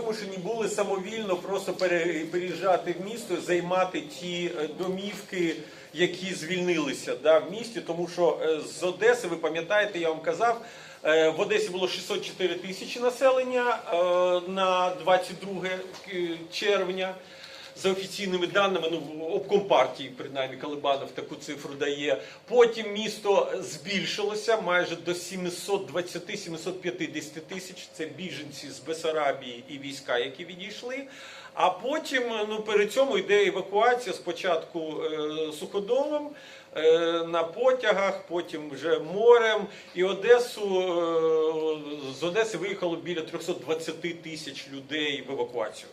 вимушені були самовільно просто пере- переїжджати в місто, займати ті е, домівки, які звільнилися да, в місті. Тому що е, з Одеси, ви пам'ятаєте, я вам казав, е, в Одесі було 604 тисячі населення на 22 червня. За офіційними даними, ну обком партії, принаймні Калибанов таку цифру дає. Потім місто збільшилося майже до 720-750 тисяч. Це біженці з Бесарабії і війська, які відійшли. А потім ну перед цьому йде евакуація спочатку е, суходолом. е, На потягах, потім вже морем, і Одесу е, з Одеси виїхало біля 320 тисяч людей в евакуацію.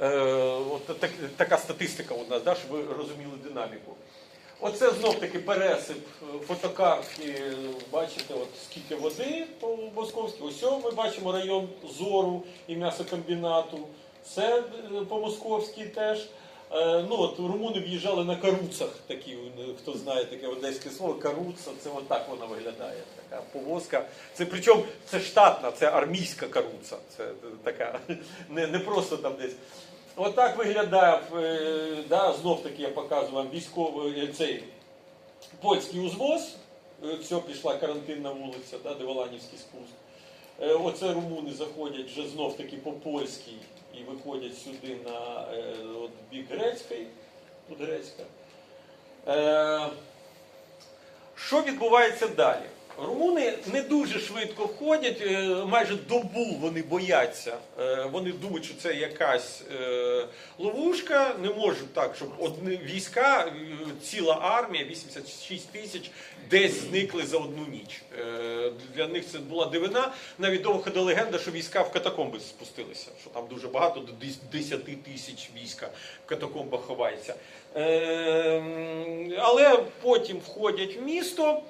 Е, от так, така статистика у нас, да, щоб ви розуміли динаміку. Оце знов таки пересип е, фотокартки. Бачите, от скільки води по Московській. Ось ми бачимо район Зору і м'ясокомбінату. Це е, по Московській теж. Е, Ну от румуни в'їжджали на каруцах, такі, е, хто знає таке одеське слово, каруца, це отак вона виглядає. Така повозка. Це причому це штатна, це армійська каруца. Це така не, не просто там десь. Отак виглядає, е, да, знов таки я показую вам військовий е, цей польський узвоз. Е, Все, пішла карантинна вулиця, да, Деволанівський спуск. Е, Оце румуни заходять вже знов таки по польській і виходять сюди на е, от, бік Грецький. Тут Грецька. Е, що відбувається далі? Румуни не дуже швидко входять, е, майже добу вони бояться. Е, Вони думають, що це якась е, ловушка. Не можуть так, щоб одні війська, ціла армія, 86 тисяч, десь зникли за одну ніч. Для них це була дивина. Навіть довго ходила легенда, що війська в катакомби спустилися, що там дуже багато, до 10 тисяч війська в катакомбах ховається. Але потім входять в місто.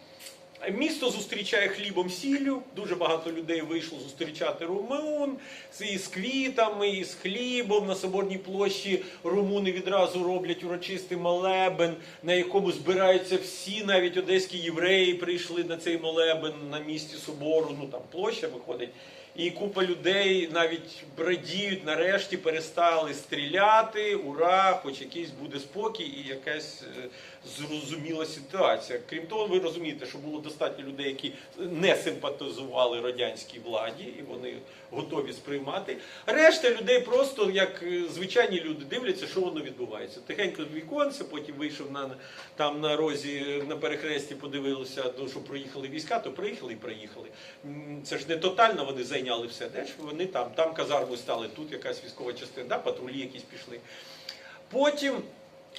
Місто зустрічає хлібом сіллю. Дуже багато людей вийшло зустрічати румун з- і з квітами, і з хлібом. На соборній площі румуни відразу роблять урочистий молебен, на якому збираються всі, навіть одеські євреї прийшли на цей молебен на місці собору. Ну там площа виходить. І купа людей навіть радіють, нарешті перестали стріляти. Ура! Хоч якийсь буде спокій і якась е, зрозуміла ситуація. Крім того, ви розумієте, що було достатньо людей, які не симпатизували радянській владі, і вони готові сприймати. Решта людей просто як е, звичайні люди дивляться, що воно відбувається. Тихенько віконце, потім вийшов на там на розі на перехресті, подивилися, ну, що проїхали війська, то приїхали і приїхали. Це ж не тотально вони зайняли все. Де ж вони там? Там казармою стали, тут якась військова частина, да, патрулі якісь пішли. Потім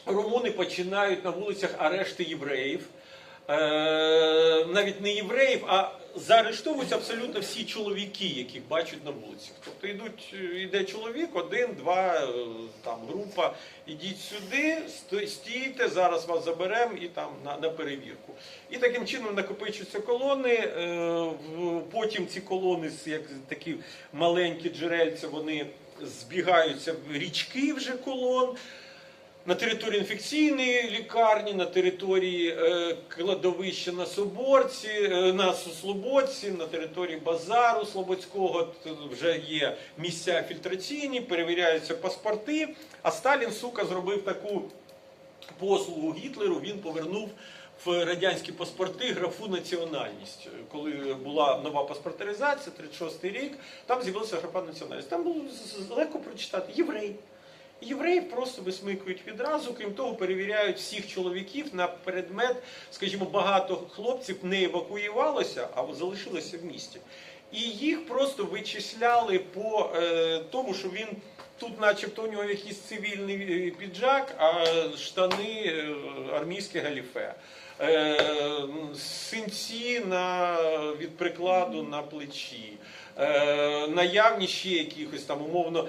румуни починають на вулицях арешти євреїв. Е, навіть не євреїв, а заарештовуються абсолютно всі чоловіки, яких бачать на вулицях. Тобто йдуть, йде чоловік, один, два, е, там група, ідіть сюди, стійте, зараз вас заберемо і там на, на перевірку. І таким чином накопичуються колони. е, Потім ці колони, як такі маленькі джерельця, вони збігаються в річки вже колон на території інфекційної лікарні, на території е, кладовища на Соборці, е, на Слободці, на території базару Слободського вже є місця фільтраційні, перевіряються паспорти. А Сталін, сука, зробив таку послугу Гітлеру. Він повернув в радянські паспорти графу національність. Коли була нова паспортаризація, 36-й рік, там з'явилася графа національність. Там було легко прочитати єврей. Євреїв просто висмикують відразу, крім того, перевіряють всіх чоловіків на предмет, скажімо, багато хлопців не евакуювалося, а залишилося в місті. І їх просто вичисляли по е, тому, що він тут, начебто, у нього якийсь цивільний е, піджак, а штани е, армійське галіфе. Е, синці на, від прикладу на плечі. Наявність ще якихось там умовно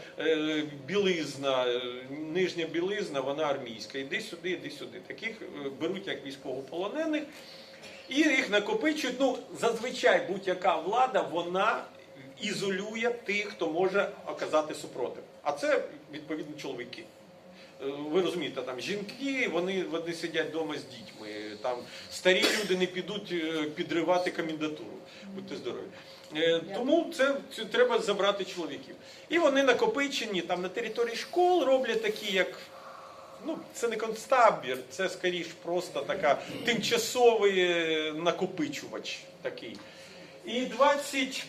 білизна, нижня білизна, вона армійська. Іди сюди, іди сюди. Таких беруть як військовополонених і їх накопичують. Ну, зазвичай будь-яка влада, вона ізолює тих, хто може оказати супротив. А це відповідно чоловіки. Е, ви розумієте, там жінки, вони вони сидять вдома з дітьми. Там старі люди не підуть е, підривати комендатуру. Будьте здорові. Е, тому це, це треба забрати чоловіків. І вони накопичені там на території школ роблять такі, як ну це не концтабір, це скоріш просто така тимчасовий накопичувач такий. І 20...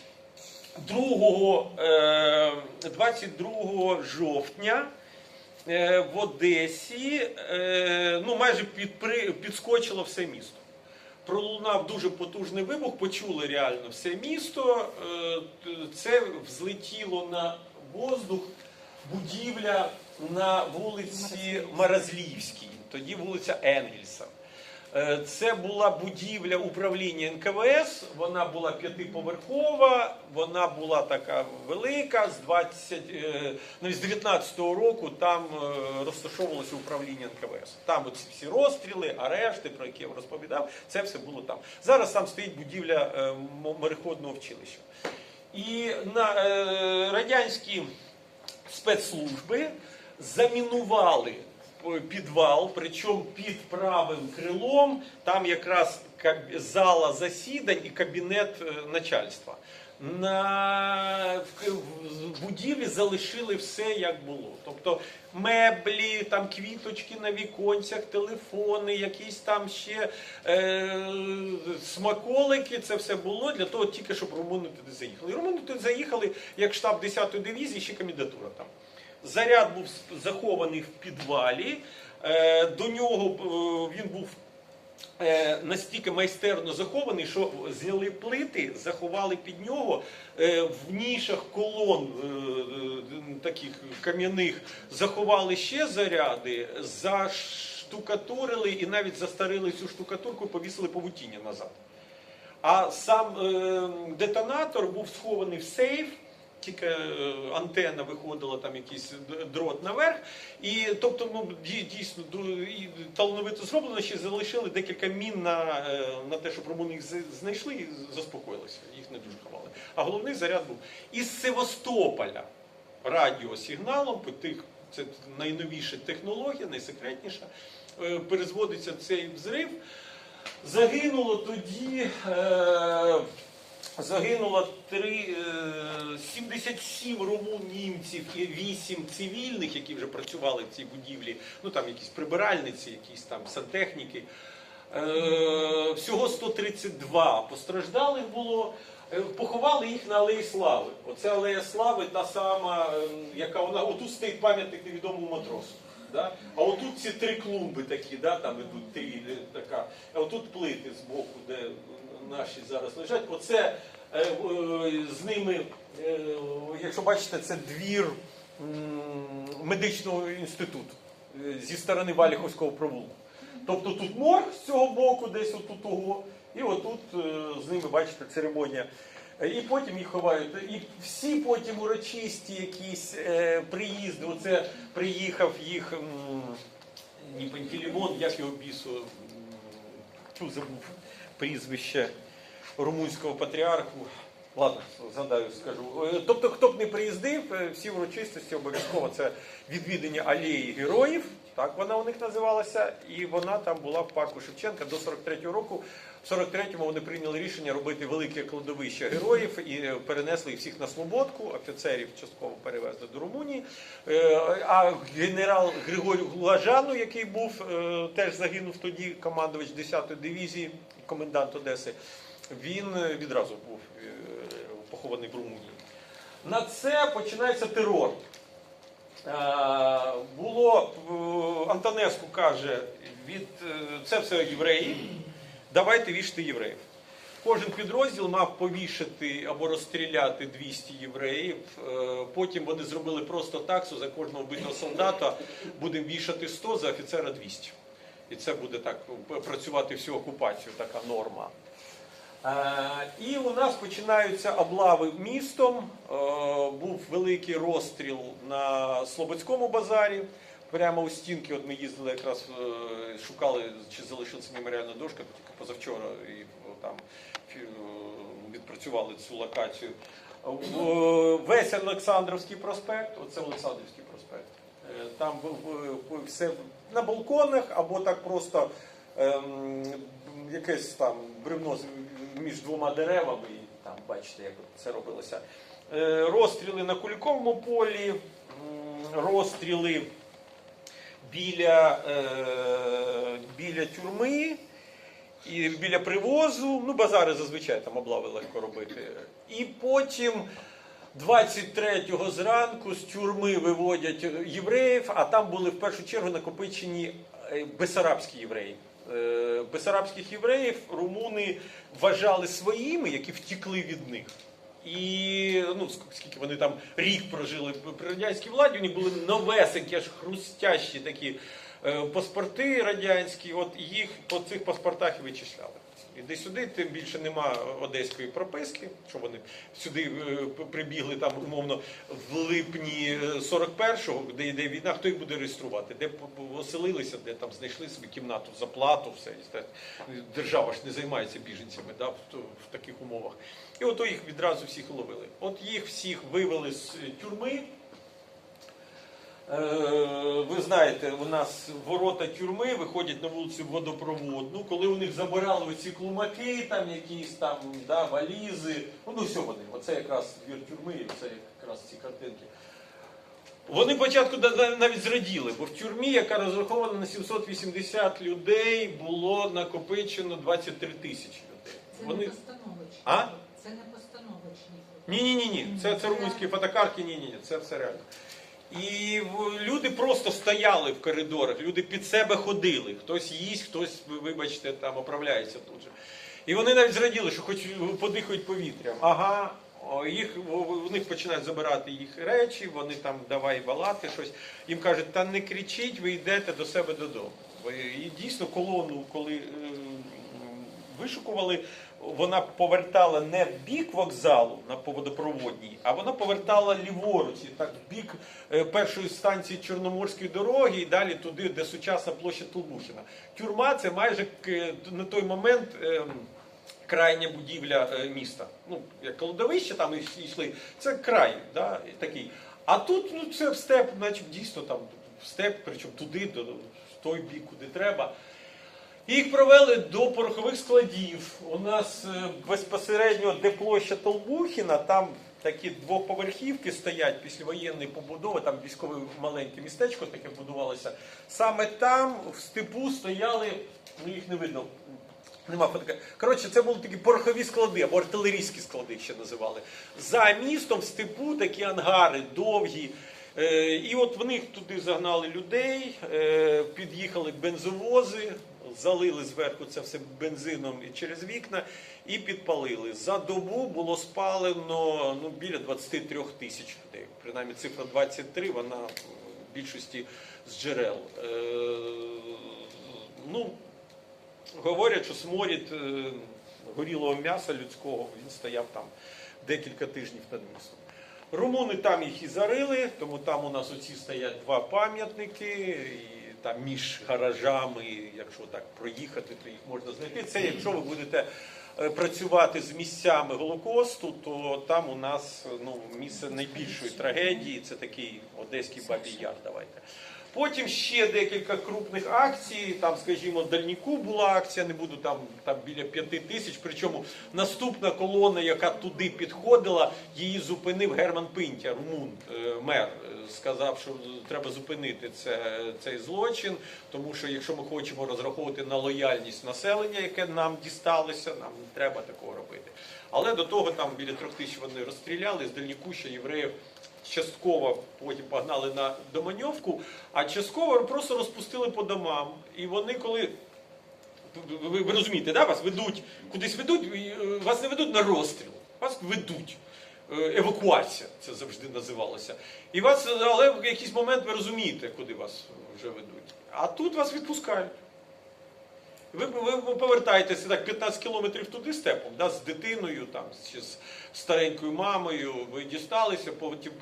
22 е, жовтня е, в Одесі е, ну, майже підскочило все місто. Пролунав дуже потужний вибух, почули реально все місто. Це взлетіло на воздух будівля на вулиці Маразлівській, тоді вулиця Енгельса. Е, Це була будівля управління НКВС, вона була п'ятиповерхова, вона була така велика. З 20, е, ну, 19-го року там е, розташовувалося управління НКВС. Там от всі розстріли, арешти, про які я розповідав, це все було там. Зараз там стоїть будівля мореходного вчилища. І на радянські спецслужби замінували підвал, причому під правим крилом, там якраз зала засідань і кабінет е, начальства. На в будівлі залишили все як було. Тобто меблі, там квіточки на віконцях, телефони, якісь там ще е, смаколики. Це все було для того, тільки щоб румуни туди заїхали. Румуни туди заїхали як штаб 10-ї дивізії, ще комендатура там. Заряд був захований в підвалі. Е, До нього е, він був е, настільки майстерно захований, що зняли плити, заховали під нього в нішах колон таких кам'яних, заховали ще заряди, заштукатурили і навіть застарили цю штукатурку, повісили павутіння назад. А сам детонатор був схований в сейф, тільки е, антенна виходила, там якийсь дрот наверх. І тобто, ну дійсно і талановито зроблено, ще залишили декілька мін на, е, на те, щоб румуни їх знайшли і заспокоїлися. Їх не дуже ховали. А головний заряд був із Севастополя радіосигналом по тих. Це найновіша технологія, найсекретніша. е, Перезводиться цей взрив. Загинуло тоді. Загинуло три, е, 77 румун німців і 8 цивільних, які вже працювали в цій будівлі. Ну там якісь прибиральниці, якісь там сантехніки. Е, всього 132 постраждалих було. Е, Поховали їх на Алеї Слави. Оце Алея Слави, та сама, е, яка вона отут стоїть пам'ятник невідомому матросу. Да? А отут ці три клумби такі, да, там ідуть три, е, така. А отут плити з боку, де наші зараз лежать. Оце е, е, з ними, е, якщо бачите, це двір медичного інституту зі сторони Валіховського провулку. Тобто тут морг з цього боку, десь отут того, і отут з ними, бачите, церемонія. І потім їх ховають. І всі потім урочисті якісь е, приїзди. Оце приїхав їх не Пантелеймон, як його бісу, забув прізвище румунського патріарху. Ладно, згадаю, скажу. Е, Тобто, хто б не приїздив, е, всі урочистості обов'язково це відвідання алеї героїв, так вона у них називалася, і вона там була в парку Шевченка до 43-го року. В 43-му вони прийняли рішення робити велике кладовище героїв і перенесли всіх на Слободку, офіцерів частково перевезли до Румунії. Е, А генерал Григорій Глажану, який був, е, теж загинув тоді, командувач 10-ї дивізії, комендант Одеси, він відразу був е, похований в Румунії. На це починається терор. Було Антонеску каже, від це все євреї. Давайте вішати євреїв. Кожен підрозділ мав повішати або розстріляти 200 євреїв. Е, Потім вони зробили просто таксу за кожного вбитого солдата. Будемо вішати 100, за офіцера 200. І це буде так працювати всю окупацію, така норма. Е, І у нас починаються облави містом. Е, Був великий розстріл на Слободському базарі. Прямо у стінки, от ми їздили якраз е, шукали, чи залишилася меморіальна дошка, тільки позавчора і там е, відпрацювали цю локацію. Весь Олександровський проспект, оце Олександрівський проспект. Е, Там в- все на балконах або так просто ем, якесь там бревно між двома деревами. І там бачите, як це робилося. Е, Розстріли на Куликовому полі, розстріли біля, е, біля тюрми. І біля привозу, ну базари зазвичай там облави легко робити. І потім 23-го зранку з тюрми виводять євреїв, а там були в першу чергу накопичені е, бесарабські євреї. Е, Бесарабських євреїв румуни вважали своїми, які втікли від них. І ну, ск- скільки вони там рік прожили при радянській владі, вони були новесенькі, аж хрустящі такі е, паспорти радянські, от їх по цих паспортах і вичисляли. Іди сюди, тим більше нема одеської прописки, що вони сюди е, прибігли там умовно в липні е, 41-го, де йде війна, хто їх буде реєструвати, де оселилися, де там знайшли собі кімнату за плату, все. Держава ж не займається біженцями да, в, в таких умовах. І ото їх відразу всіх ловили. От їх всіх вивели з тюрми. Е, Ви знаєте, у нас ворота тюрми виходять на вулицю водопроводну. Коли у них забирали оці клумаки, там якісь там да, валізи. Ну, ну все вони. Оце якраз двір тюрми, і це якраз ці картинки. Вони спочатку навіть зраділи, бо в тюрмі, яка розрахована на 780 людей, було накопичено 23 тисячі людей. Це Вони... не постановочні. А? Це не постановочні. Ні, ні, ні, ні. Це, це румунські фотокартки, ні, ні, ні, це все реально. І люди просто стояли в коридорах, люди під себе ходили. Хтось їсть, хтось, вибачте, там оправляється тут же. І вони навіть зраділи, що хоч подихають повітрям. Ага, їх, в них починають забирати їх речі, вони там давай балати щось. Їм кажуть, та не кричіть, ви йдете до себе додому. І дійсно колону, коли е, вишукували, вона повертала не в бік вокзалу на водопроводній, а вона повертала ліворуч, так в бік е, першої станції Чорноморської дороги і далі туди, де сучасна площа Толбухіна. Тюрма це майже на той момент. ем, Крайня будівля е, міста. Ну, як кладовище там йшли, це край, да, такий. А тут ну, це в степ, наче дійсно там в степ, причому туди, до, в той бік, куди треба. Їх провели до порохових складів. У нас е, безпосередньо, де площа Толбухіна, там такі двоповерхівки стоять післявоєнної побудови, там військове маленьке містечко таке будувалося. Саме там в степу стояли, ну їх не видно. Нема фотка. Коротше, це були такі порохові склади або артилерійські склади ще називали. За містом в степу такі ангари довгі. Е, І от вони туди загнали людей, е, під'їхали бензовози, залили зверху це все бензином через вікна і підпалили. За добу було спалено ну, біля 23 тисяч людей. Принаймні цифра 23, вона в більшості з джерел. Е, Ну, Говорять, що сморід горілого м'яса людського, він стояв там декілька тижнів над містом. Румуни там їх і зарили, тому там у нас оці стоять два пам'ятники, і там між гаражами, якщо так проїхати, то їх можна знайти. Це якщо ви будете е, працювати з місцями Голокосту, то там у нас ну, місце найбільшої трагедії, це такий Одеський Бабій Яр. Давайте. Потім ще декілька крупних акцій. Там, скажімо, Дальніку була акція, не буду там, там біля п'яти тисяч. Причому наступна колона, яка туди підходила, її зупинив Герман Пинтя, румун, е, мер. е, Сказав, що треба зупинити це, цей злочин, тому що якщо ми хочемо розраховувати на лояльність населення, яке нам дісталося, нам не треба такого робити. Але до того там біля трьох тисяч вони розстріляли з Дальніку ще євреїв частково потім погнали на Доманьовку, а частково просто розпустили по домам. І вони коли. Ви, ви розумієте, да? вас ведуть, кудись ведуть, е, вас не ведуть на розстріл, вас ведуть. Е, Евакуація це завжди називалося. І вас, але в якийсь момент ви розумієте, куди вас вже ведуть. А тут вас відпускають. Ви, ви, повертаєтеся так 15 кілометрів туди степом, да, з дитиною, там, чи з старенькою мамою, ви дісталися, потім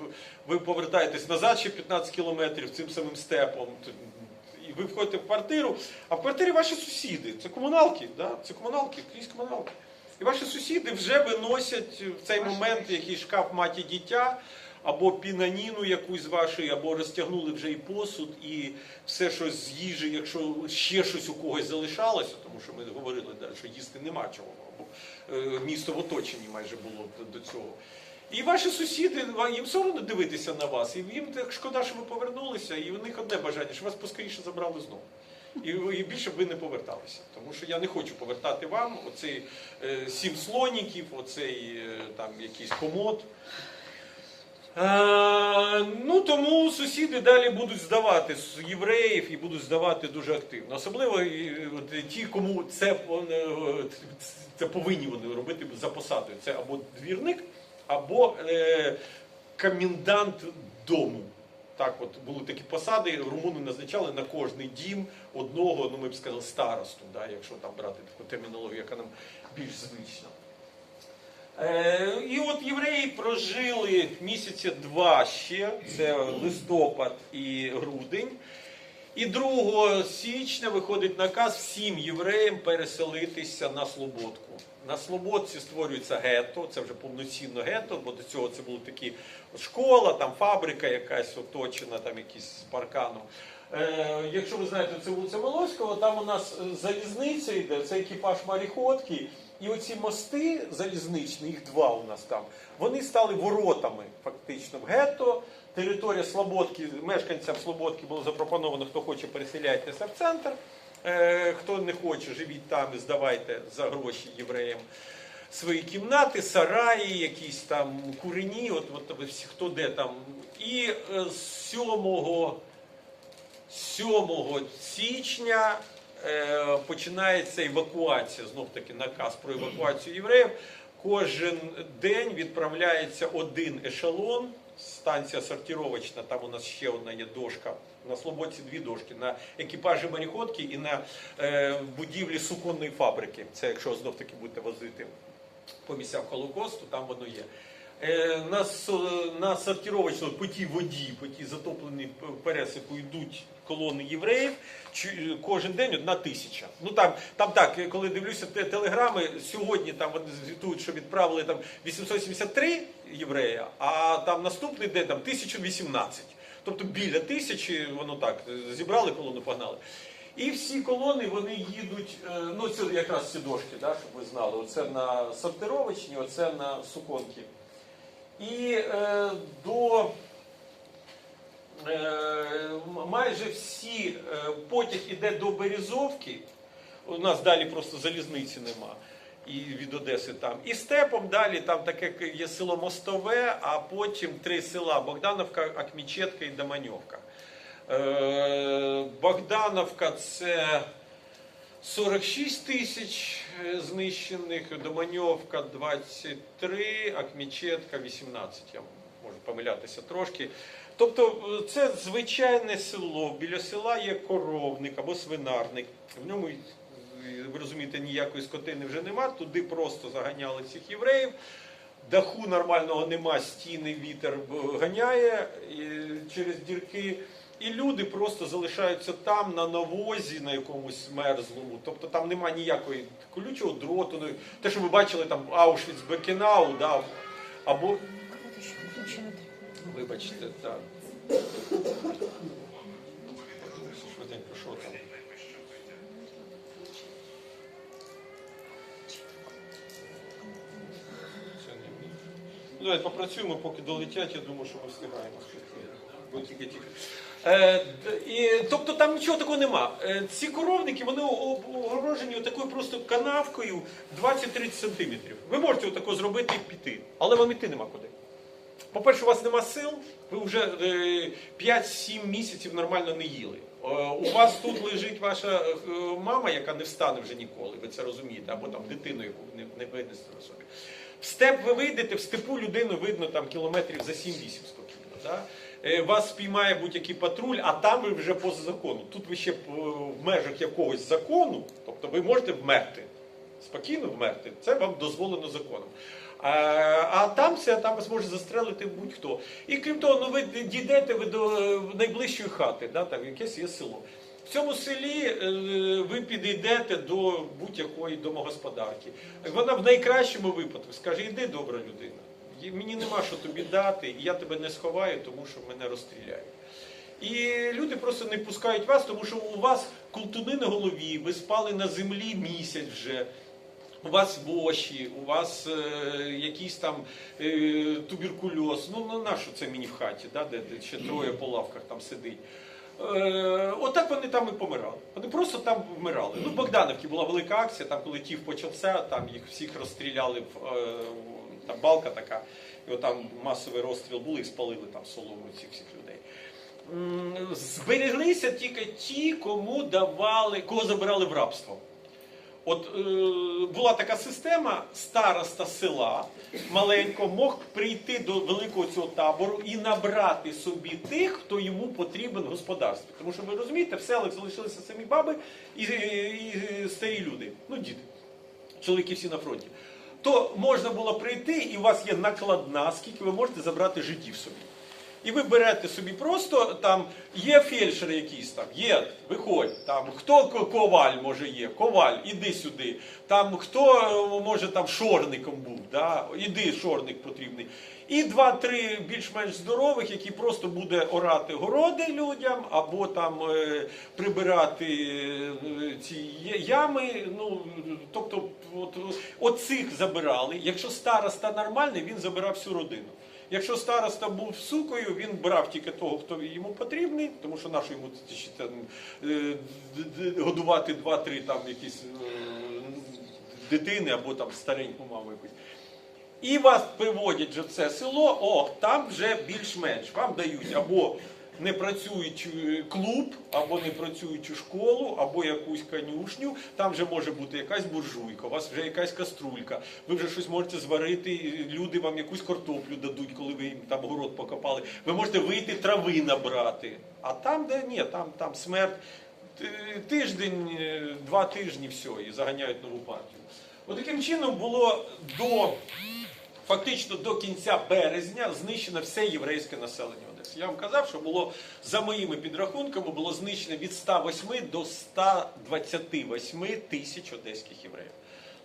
ви повертаєтесь назад ще 15 кілометрів цим самим степом. І ви входите в квартиру, а в квартирі ваші сусіди. Це комуналки, да? це комуналки, крізь комуналки. І ваші сусіди вже виносять в цей момент якийсь шкаф маті дитя. Або пінаніну якусь вашої, або розтягнули вже і посуд, і все щось з їжі, якщо ще щось у когось залишалося, тому що ми говорили, що їсти нема чого, бо е, місто в оточенні майже було до, цього. І ваші сусіди, їм соромно дивитися на вас, і їм так шкода, що ви повернулися, і у них одне бажання, що вас поскоріше забрали знову. І, і більше б ви не поверталися. Тому що я не хочу повертати вам оцей е, сім слоніків, оцей е, там якийсь комод. Е, ну тому сусіди далі будуть здавати з євреїв і будуть здавати дуже активно. Особливо от, ті, кому це, е, це повинні вони робити за посадою. Це або двірник, або е, комендант дому. Так, от були такі посади, румуни назначали на кожний дім одного, ну ми б сказали, старосту, да, якщо там брати таку термінологію, яка нам більш звична. Е, і от євреї прожили місяця два ще, це листопад і грудень. І 2 січня виходить наказ всім євреям переселитися на Слободку. На Слободці створюється гетто, це вже повноцінно гетто, бо до цього це була такі школа, там фабрика якась оточена, там якісь з парканом. Е, якщо ви знаєте, це вулиця Волоського, там у нас залізниця йде, це екіпаж маріходки. І оці мости залізничні, їх два у нас там, вони стали воротами фактично в гетто. Територія Слободки, мешканцям Слободки було запропоновано, хто хоче переселяйтеся в центр. Е, хто не хоче, живіть там і здавайте за гроші євреям свої кімнати, сараї, якісь там курені, от, от всі, хто де там. І е, з 7 7 січня е, починається евакуація, знов таки наказ про евакуацію євреїв. Кожен день відправляється один ешелон, станція сортировочна, там у нас ще одна є дошка. На Слободці дві дошки, на екіпажі моріходки і на е, будівлі суконної фабрики. Це якщо знов таки будете возити по місцям Холокосту, там воно є. Е, На, на сортировочну по тій воді, по тій затопленій пересипу йдуть колони євреїв. Кожен день одна тисяча. Ну там, там так, коли дивлюся те- телеграми, сьогодні там звітують, що відправили там 873 єврея, а там наступний день там 1018. Тобто біля тисячі, воно так, зібрали колону, погнали. І всі колони вони їдуть, е, ну це якраз ці дошки, да, щоб ви знали. Оце на сортировочні, оце на суконки. І е, до е, майже всі е, потяг іде до Березовки. У нас далі просто залізниці нема. І від Одеси там. І степом далі там таке є село Мостове, а потім три села Богдановка, Акмічетка і Доманьовка. Е, Богдановка це 46 тисяч е, знищених, Доманьовка 23, Акмічетка 18. Я можу помилятися трошки. Тобто е, це звичайне село. Біля села є коровник або свинарник. В ньому, ви розумієте, ніякої скотини вже нема. Туди просто заганяли цих євреїв. Даху нормального нема, стіни вітер е, ганяє через дірки. І люди просто залишаються там на навозі, на якомусь мерзлому. Тобто там нема ніякої колючого дроту. ну, Те, що ви бачили там Аушвіц Бекенау, да, або. Вибачте, так. Швиденько, що там? Це не мій. Ну, давайте попрацюємо, поки долетять, я думаю, що ми встигаємо. Бо тільки тільки. Е, і, тобто там нічого такого нема. Е, ці коровники вони об- огорожені такою просто канавкою 20-30 сантиметрів. Ви можете отако зробити і піти, але вам іти нема куди. По-перше, у вас нема сил, ви вже е, 5-7 місяців нормально не їли. Е, У вас тут лежить ваша е, мама, яка не встане вже ніколи, ви це розумієте, або там дитину, яку не, не винесете на собі. В степ ви вийдете, в степу людину видно там кілометрів за 7-8 спокійно. Да? Е, Вас спіймає будь-який патруль, а там ви вже поза законом. Тут ви ще е, в межах якогось закону, тобто ви можете вмерти. Спокійно вмерти, це вам дозволено законом. А, а там це там вас може застрелити будь-хто. І крім того, ну ви дійдете ви до е, найближчої хати, да, там якесь є село. В цьому селі е, ви підійдете до будь-якої домогосподарки. Вона в найкращому випадку скаже, йди, добра людина. Мені нема що тобі дати, і я тебе не сховаю, тому що мене розстріляють. І люди просто не пускають вас, тому що у вас колтуни на голові, ви спали на землі місяць вже. У вас воші, у вас е, якийсь там е, туберкульоз. Ну, ну на що це мені в хаті, да, де, де ще троє по лавках там сидить. Е, отак вони там і помирали. Вони просто там вмирали. Ну, в Богдановці була велика акція, там коли тіф почався, там їх всіх розстріляли в е, там балка така, і от там масовий розстріл були і спалили там солому цих всіх людей. Збереглися тільки ті, кому давали, кого забирали в рабство. От е, була така система, староста села маленько мог прийти до великого цього табору і набрати собі тих, хто йому потрібен в господарстві. Тому що ви розумієте, в селах залишилися самі баби і, і, старі люди, ну діти, чоловіки всі на фронті. То можна було прийти, і у вас є накладна, скільки ви можете забрати життів собі. І ви берете собі просто там є фельдшер якийсь там, є, виходь, там хто коваль може є, коваль, іди сюди. Там хто може там шорником був, да? іди, шорник потрібний. І два-три більш-менш здорових, які просто буде орати городи людям, або там е, прибирати е, ці ями. Ну тобто, от, от цих забирали. Якщо староста нормальний, він забирав всю родину. Якщо староста був сукою, він брав тільки того, хто йому потрібний, тому що нащо йому там, е, годувати два-три там якісь е, дитини або там стареньку маму якусь. І вас приводять вже в це село, о, там вже більш-менш вам дають або непрацюючий е, клуб, або непрацюючу школу, або якусь конюшню. Там вже може бути якась буржуйка, у вас вже якась каструлька. Ви вже щось можете зварити, люди вам якусь картоплю дадуть, коли ви їм там город покопали. Ви можете вийти трави набрати. А там, де ні, там, там смерть. Тиждень, е, два тижні, все, і заганяють нову партію. От чином було до фактично до кінця березня знищено все єврейське населення Одеси. Я вам казав, що було за моїми підрахунками було знищено від 108 до 128 тисяч одеських євреїв.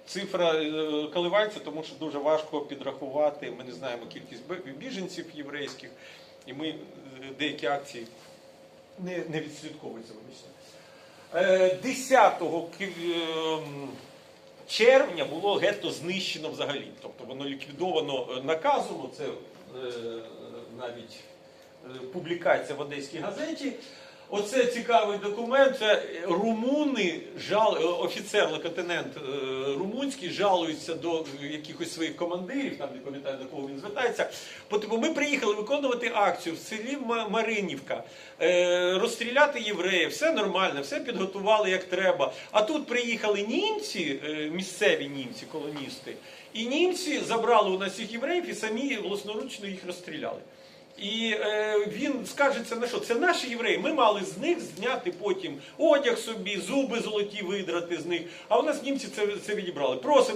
Цифра е, коливається, тому що дуже важко підрахувати. Ми не знаємо кількість біженців єврейських, і ми е, деякі акції не, не відслідковуються. вибачте. Е, 10 ки- ем, червня було гетто знищено взагалі. Тобто воно ліквідовано е, це е, навіть е, публікація в Одеській газеті. Оце цікавий документ. Це румуни, жал, е, офіцер лейтенант е, румунський жалується до якихось своїх командирів, там не пам'ятаю до кого він звертається. Бо типу, ми приїхали виконувати акцію в селі Маринівка, е, розстріляти євреїв, все нормально, все підготували як треба. А тут приїхали німці, місцеві німці, колоністи, і німці забрали у нас цих євреїв і самі власноручно їх розстріляли. І е, він скажеться на що? Це наші євреї. Ми мали з них зняти потім одяг собі, зуби золоті видрати з них. А у нас німці це, це відібрали. Просимо.